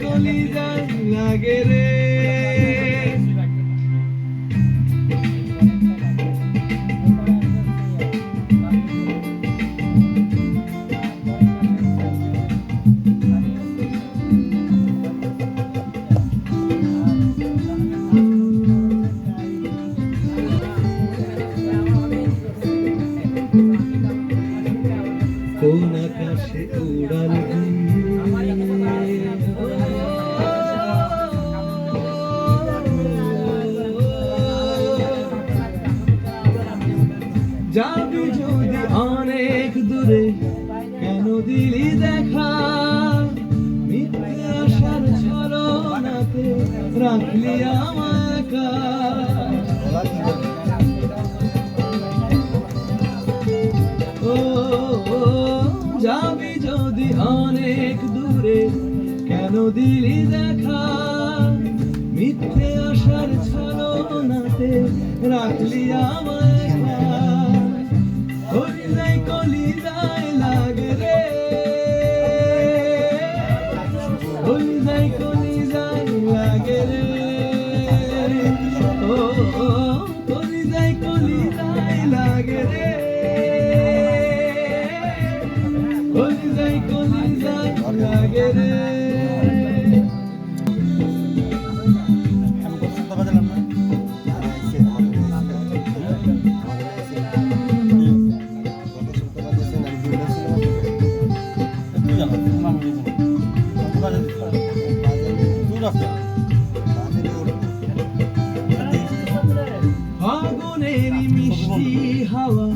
কলি যায় লাগে রে? আকাশে উড়াল যাবি যদি অনেক দূরে কেন দিলি দেখা? আশার ছলনাতে রাখলি আমাকা অনেক দূরে, কেন দিলি দেখা? মিথ্যে আশার ছলনাতে রাখলি আমায়। কলিজায় কলিজায় লাগে রে। কলিজায় রে। ফাগুনের মিষ্টি হাওয়া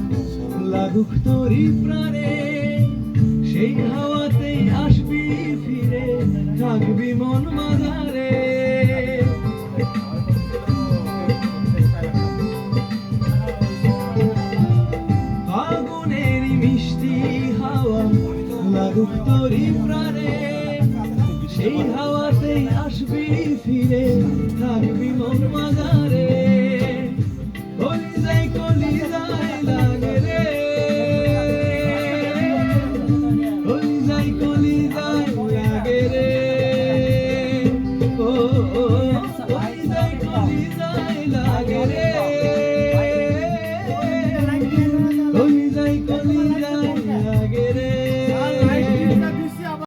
লাগুক তোরি প্রাণে। লাগুক তোরি প্রাণে সেই হাওয়াতেই আসবি ফিরে থাকবি মন মাঝারে